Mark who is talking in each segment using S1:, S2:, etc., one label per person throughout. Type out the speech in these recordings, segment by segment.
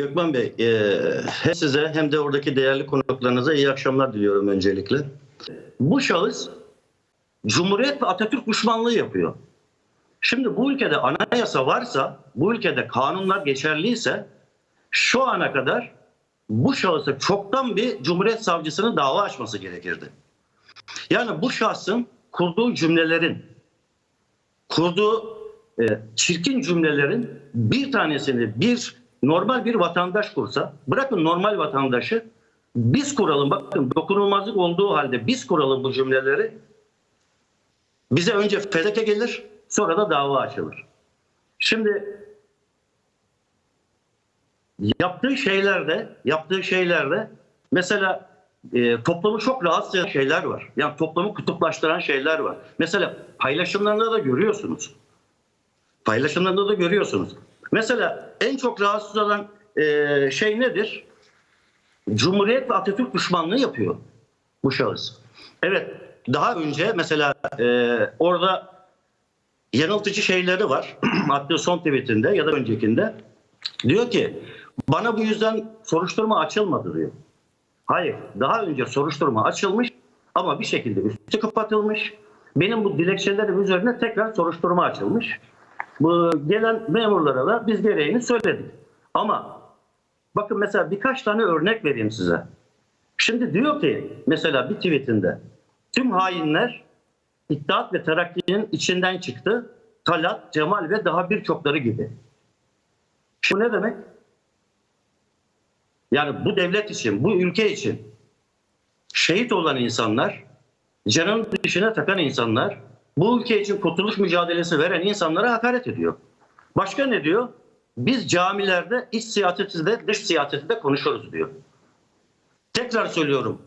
S1: Gökmen Bey, e, hem size hem de oradaki değerli konuklarınıza iyi akşamlar diliyorum öncelikle. Bu şahıs Cumhuriyet ve Atatürk düşmanlığı yapıyor. Şimdi bu ülkede anayasa varsa, bu ülkede kanunlar geçerliyse şu ana kadar bu şahısa çoktan bir Cumhuriyet Savcısının dava açması gerekirdi. Yani bu şahsın kurduğu cümlelerin, kurduğu e, çirkin cümlelerin bir tanesini bir normal bir vatandaş kursa, bırakın normal vatandaşı, biz kuralım bakın dokunulmazlık olduğu halde biz kuralım bu cümleleri. Bize önce fezleke gelir, sonra da dava açılır. Şimdi yaptığı şeylerde, yaptığı şeylerde mesela e, toplumu çok rahatsız eden şeyler var. Yani toplumu kutuplaştıran şeyler var. Mesela paylaşımlarında da görüyorsunuz. Paylaşımlarında da görüyorsunuz. Mesela en çok rahatsız olan e, şey nedir? Cumhuriyet ve Atatürk düşmanlığı yapıyor bu şahıs. Evet daha önce mesela e, orada yanıltıcı şeyleri var. Attığı son tweetinde ya da öncekinde. Diyor ki bana bu yüzden soruşturma açılmadı diyor. Hayır daha önce soruşturma açılmış ama bir şekilde üstü kapatılmış. Benim bu dilekçelerim üzerine tekrar soruşturma açılmış. Bu gelen memurlara da biz gereğini söyledik. Ama bakın mesela birkaç tane örnek vereyim size. Şimdi diyor ki mesela bir tweetinde tüm hainler İttihat ve Terakki'nin içinden çıktı. Talat, Cemal ve daha birçokları gibi. Şu ne demek? Yani bu devlet için, bu ülke için şehit olan insanlar, canın dışına takan insanlar, bu ülke için kurtuluş mücadelesi veren insanlara hakaret ediyor. Başka ne diyor? Biz camilerde iç siyaseti de dış siyaseti de konuşuruz diyor. Tekrar söylüyorum.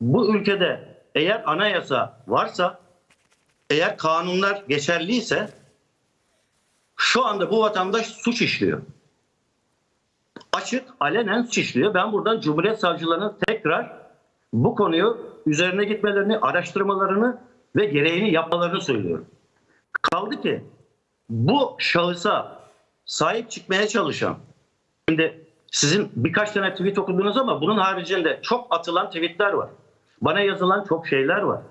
S1: Bu ülkede eğer anayasa varsa, eğer kanunlar geçerliyse şu anda bu vatandaş suç işliyor. Açık, alenen suç işliyor. Ben buradan Cumhuriyet Savcılarının tekrar bu konuyu üzerine gitmelerini, araştırmalarını ve gereğini yapmalarını söylüyorum. Kaldı ki bu şahısa sahip çıkmaya çalışan, şimdi sizin birkaç tane tweet okudunuz ama bunun haricinde çok atılan tweetler var. Bana yazılan çok şeyler var.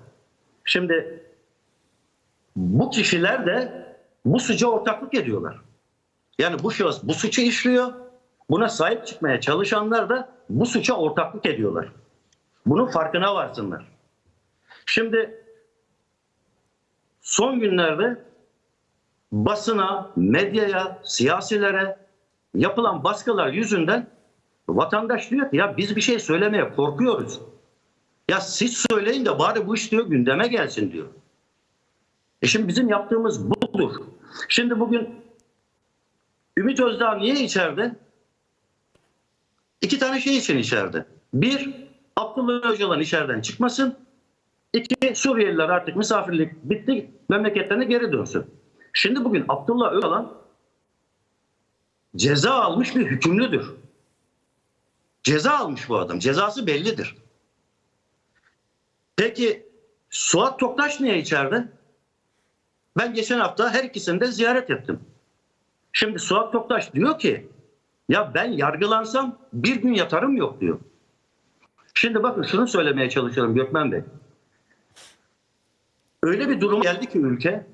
S1: Şimdi bu kişiler de bu suça ortaklık ediyorlar. Yani bu şahıs bu suçu işliyor. Buna sahip çıkmaya çalışanlar da bu suça ortaklık ediyorlar. Bunun farkına varsınlar. Şimdi son günlerde basına, medyaya, siyasilere yapılan baskılar yüzünden vatandaş diyor ki ya biz bir şey söylemeye korkuyoruz. Ya siz söyleyin de bari bu iş diyor gündeme gelsin diyor. E şimdi bizim yaptığımız budur. Şimdi bugün Ümit Özdağ niye içeride? İki tane şey için içeride. Bir, Abdullah Öcalan içeriden çıkmasın. İki, Suriyeliler artık misafirlik bitti, memleketlerine geri dönsün. Şimdi bugün Abdullah Öcalan ceza almış bir hükümlüdür. Ceza almış bu adam. Cezası bellidir. Peki Suat Toktaş niye içeride? Ben geçen hafta her ikisini de ziyaret ettim. Şimdi Suat Toktaş diyor ki ya ben yargılansam bir gün yatarım yok diyor. Şimdi bakın şunu söylemeye çalışıyorum Gökmen Bey. Öyle bir durum geldi ki ülke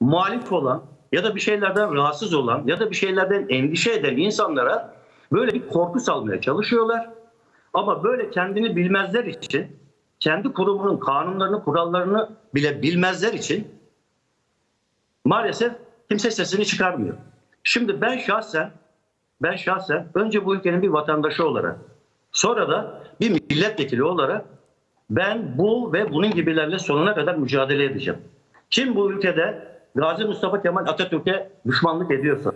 S1: muhalif olan ya da bir şeylerden rahatsız olan ya da bir şeylerden endişe eden insanlara böyle bir korku salmaya çalışıyorlar. Ama böyle kendini bilmezler için, kendi kurumunun kanunlarını, kurallarını bile bilmezler için maalesef kimse sesini çıkarmıyor. Şimdi ben şahsen ben şahsen önce bu ülkenin bir vatandaşı olarak sonra da bir milletvekili olarak ben bu ve bunun gibilerle sonuna kadar mücadele edeceğim. Kim bu ülkede Gazi Mustafa Kemal Atatürk'e düşmanlık ediyorsa,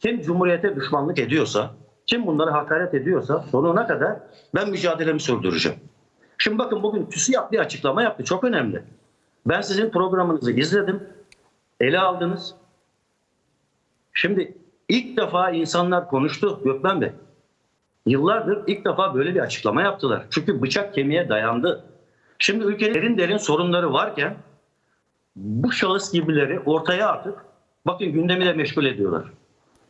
S1: kim Cumhuriyete düşmanlık ediyorsa, kim bunlara hakaret ediyorsa sonuna kadar ben mücadelemi sürdüreceğim. Şimdi bakın bugün TÜSİAD bir açıklama yaptı. Çok önemli. Ben sizin programınızı izledim. Ele aldınız. Şimdi ilk defa insanlar konuştu Gökmen Bey. Yıllardır ilk defa böyle bir açıklama yaptılar. Çünkü bıçak kemiğe dayandı. Şimdi ülkenin derin derin sorunları varken bu şahıs gibileri ortaya atıp bakın gündemi de meşgul ediyorlar.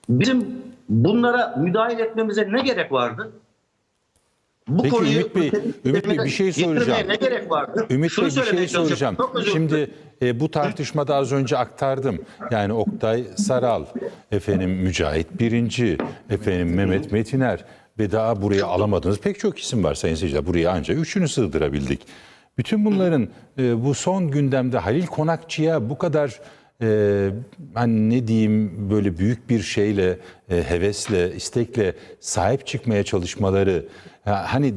S1: Bizim bunlara müdahale etmemize ne gerek vardı? Bu
S2: Peki
S1: konuyu
S2: Ümit Bey, Ümit Bey bir şey soracağım.
S1: Ne gerek vardı?
S2: Ümit
S1: Şunu
S2: Bey bir şey soracağım. Şimdi e, bu tartışmada az önce aktardım. Yani Oktay Saral, efendim Mücahit Birinci, efendim Mehmet Metiner ve daha buraya alamadığınız pek çok isim var sayın seyirciler. Buraya ancak üçünü sığdırabildik. Bütün bunların e, bu son gündemde Halil Konakçı'ya bu kadar e, hani ne diyeyim böyle büyük bir şeyle, e, hevesle, istekle sahip çıkmaya çalışmaları ya hani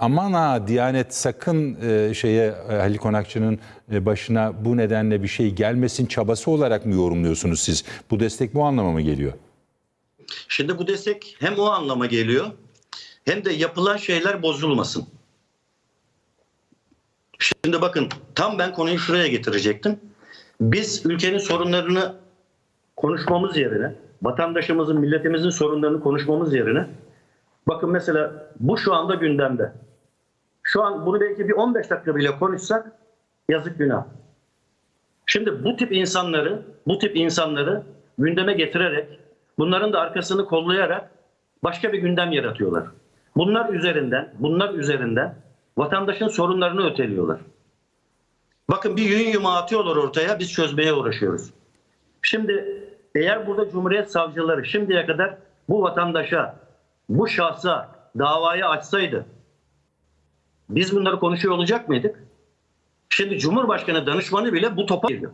S2: aman ha Diyanet sakın e, şeye e, Halil Konakçı'nın e, başına bu nedenle bir şey gelmesin çabası olarak mı yorumluyorsunuz siz? Bu destek bu anlama mı geliyor?
S1: Şimdi bu destek hem o anlama geliyor hem de yapılan şeyler bozulmasın. Şimdi bakın tam ben konuyu şuraya getirecektim. Biz ülkenin sorunlarını konuşmamız yerine, vatandaşımızın, milletimizin sorunlarını konuşmamız yerine bakın mesela bu şu anda gündemde. Şu an bunu belki bir 15 dakika bile konuşsak yazık günah. Şimdi bu tip insanları, bu tip insanları gündeme getirerek, bunların da arkasını kollayarak başka bir gündem yaratıyorlar. Bunlar üzerinden, bunlar üzerinden vatandaşın sorunlarını öteliyorlar. Bakın bir yün yumağı atıyorlar ortaya, biz çözmeye uğraşıyoruz. Şimdi eğer burada Cumhuriyet Savcıları şimdiye kadar bu vatandaşa, bu şahsa davayı açsaydı biz bunları konuşuyor olacak mıydık? Şimdi Cumhurbaşkanı danışmanı bile bu topa giriyor.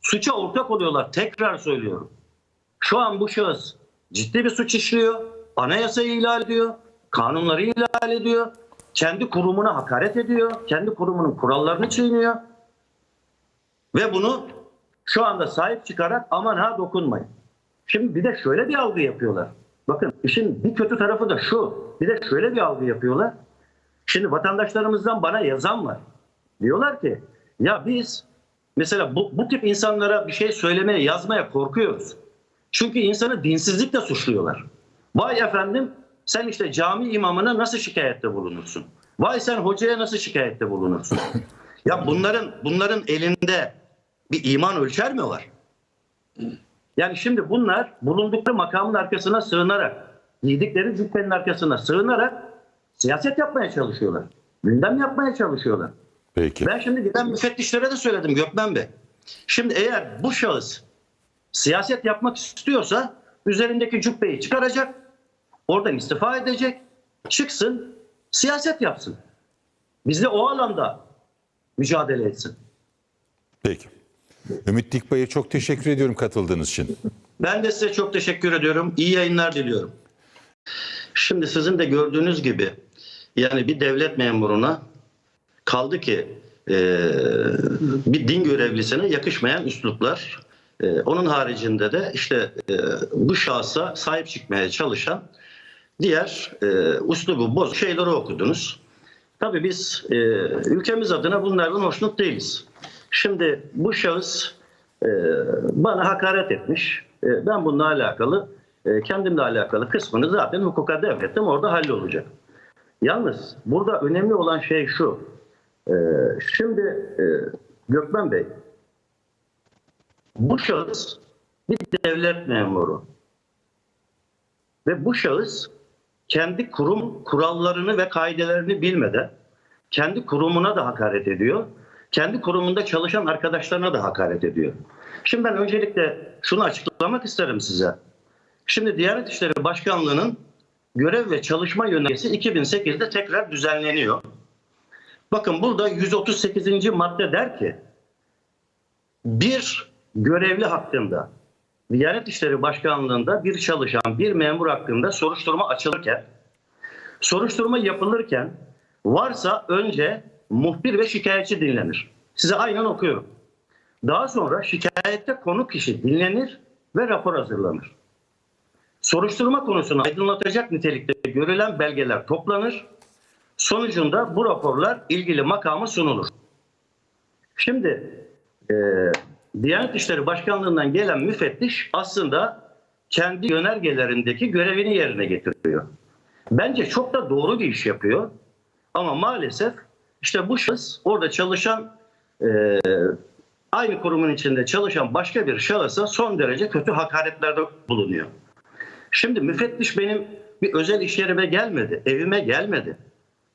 S1: Suça ortak oluyorlar. Tekrar söylüyorum. Şu an bu şahıs ciddi bir suç işliyor. Anayasayı ihlal ediyor. Kanunları ihlal ediyor. Kendi kurumuna hakaret ediyor. Kendi kurumunun kurallarını çiğniyor. Ve bunu şu anda sahip çıkarak aman ha dokunmayın. Şimdi bir de şöyle bir algı yapıyorlar. Bakın işin bir kötü tarafı da şu. Bir de şöyle bir algı yapıyorlar. Şimdi vatandaşlarımızdan bana yazan var. Diyorlar ki ya biz mesela bu, bu tip insanlara bir şey söylemeye yazmaya korkuyoruz. Çünkü insanı dinsizlikle suçluyorlar. Vay efendim sen işte cami imamına nasıl şikayette bulunursun? Vay sen hocaya nasıl şikayette bulunursun? ya bunların bunların elinde bir iman ölçer mi var? Yani şimdi bunlar bulundukları makamın arkasına sığınarak, giydikleri cübbenin arkasına sığınarak siyaset yapmaya çalışıyorlar. Gündem yapmaya çalışıyorlar.
S2: Peki.
S1: Ben şimdi giden müfettişlere de söyledim Gökmen Bey. Şimdi eğer bu şahıs siyaset yapmak istiyorsa üzerindeki cübbeyi çıkaracak, oradan istifa edecek, çıksın, siyaset yapsın. Biz de o alanda mücadele etsin.
S2: Peki. Ümit Dikbay'a çok teşekkür ediyorum katıldığınız için.
S1: Ben de size çok teşekkür ediyorum. İyi yayınlar diliyorum. Şimdi sizin de gördüğünüz gibi yani bir devlet memuruna kaldı ki e, bir din görevlisine yakışmayan üsluplar. E, onun haricinde de işte e, bu şahsa sahip çıkmaya çalışan diğer e, uslubu boz şeyleri okudunuz. Tabii biz e, ülkemiz adına bunlardan hoşnut değiliz. Şimdi bu şahıs e, bana hakaret etmiş. E, ben bununla alakalı, e, kendimle alakalı kısmını zaten hukuka devrettim. Orada hallolacak. Yalnız burada önemli olan şey şu. E, şimdi e, Gökmen Bey, bu şahıs bir devlet memuru. Ve bu şahıs kendi kurum kurallarını ve kaidelerini bilmeden kendi kurumuna da hakaret ediyor. Kendi kurumunda çalışan arkadaşlarına da hakaret ediyor. Şimdi ben öncelikle şunu açıklamak isterim size. Şimdi Diyanet İşleri Başkanlığı'nın görev ve çalışma yönergesi 2008'de tekrar düzenleniyor. Bakın burada 138. madde der ki bir görevli hakkında Diyanet İşleri Başkanlığı'nda bir çalışan, bir memur hakkında soruşturma açılırken, soruşturma yapılırken varsa önce muhbir ve şikayetçi dinlenir. Size aynen okuyorum. Daha sonra şikayette konu kişi dinlenir ve rapor hazırlanır. Soruşturma konusunu aydınlatacak nitelikte görülen belgeler toplanır. Sonucunda bu raporlar ilgili makama sunulur. Şimdi e, Diyanet İşleri Başkanlığı'ndan gelen müfettiş aslında kendi yönergelerindeki görevini yerine getiriyor. Bence çok da doğru bir iş yapıyor. Ama maalesef işte bu şahıs orada çalışan e, aynı kurumun içinde çalışan başka bir şahısa son derece kötü hakaretlerde bulunuyor. Şimdi müfettiş benim bir özel iş yerime gelmedi, evime gelmedi.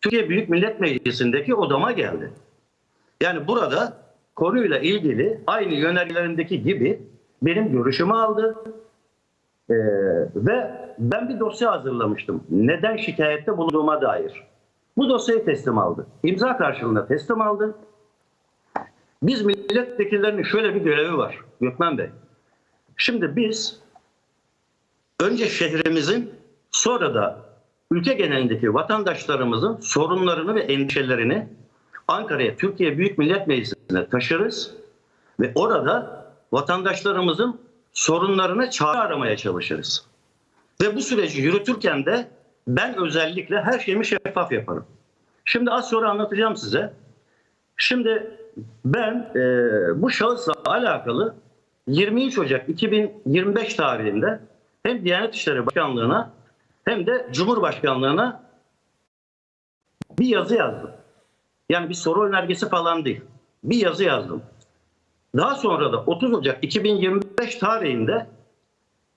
S1: Türkiye Büyük Millet Meclisi'ndeki odama geldi. Yani burada konuyla ilgili aynı yönergelerindeki gibi benim görüşümü aldı. Ee, ve ben bir dosya hazırlamıştım. Neden şikayette bulunduğuma dair. Bu dosyayı teslim aldı. İmza karşılığında teslim aldı. Biz milletvekillerinin şöyle bir görevi var Gökmen Bey. Şimdi biz önce şehrimizin sonra da ülke genelindeki vatandaşlarımızın sorunlarını ve endişelerini Ankara'ya Türkiye Büyük Millet Meclisi'ne taşırız ve orada vatandaşlarımızın sorunlarına çare aramaya çalışırız. Ve bu süreci yürütürken de ben özellikle her şeyimi şeffaf yaparım. Şimdi az sonra anlatacağım size. Şimdi ben e, bu şahısla alakalı 23 Ocak 2025 tarihinde hem Diyanet İşleri Başkanlığı'na hem de Cumhurbaşkanlığı'na bir yazı yazdım. Yani bir soru önergesi falan değil. Bir yazı yazdım. Daha sonra da 30 Ocak 2025 tarihinde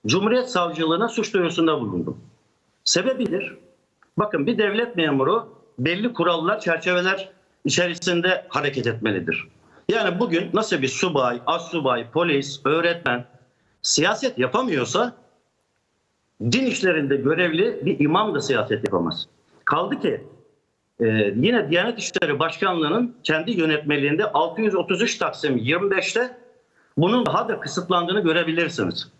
S1: Cumhuriyet Savcılığına suç duyurusunda bulundum. Sebebidir. Bakın bir devlet memuru belli kurallar, çerçeveler içerisinde hareket etmelidir. Yani bugün nasıl bir subay, assubay, polis, öğretmen siyaset yapamıyorsa din işlerinde görevli bir imam da siyaset yapamaz. Kaldı ki e, yine Diyanet İşleri Başkanlığı'nın kendi yönetmeliğinde 633 Taksim 25'te bunun daha da kısıtlandığını görebilirsiniz.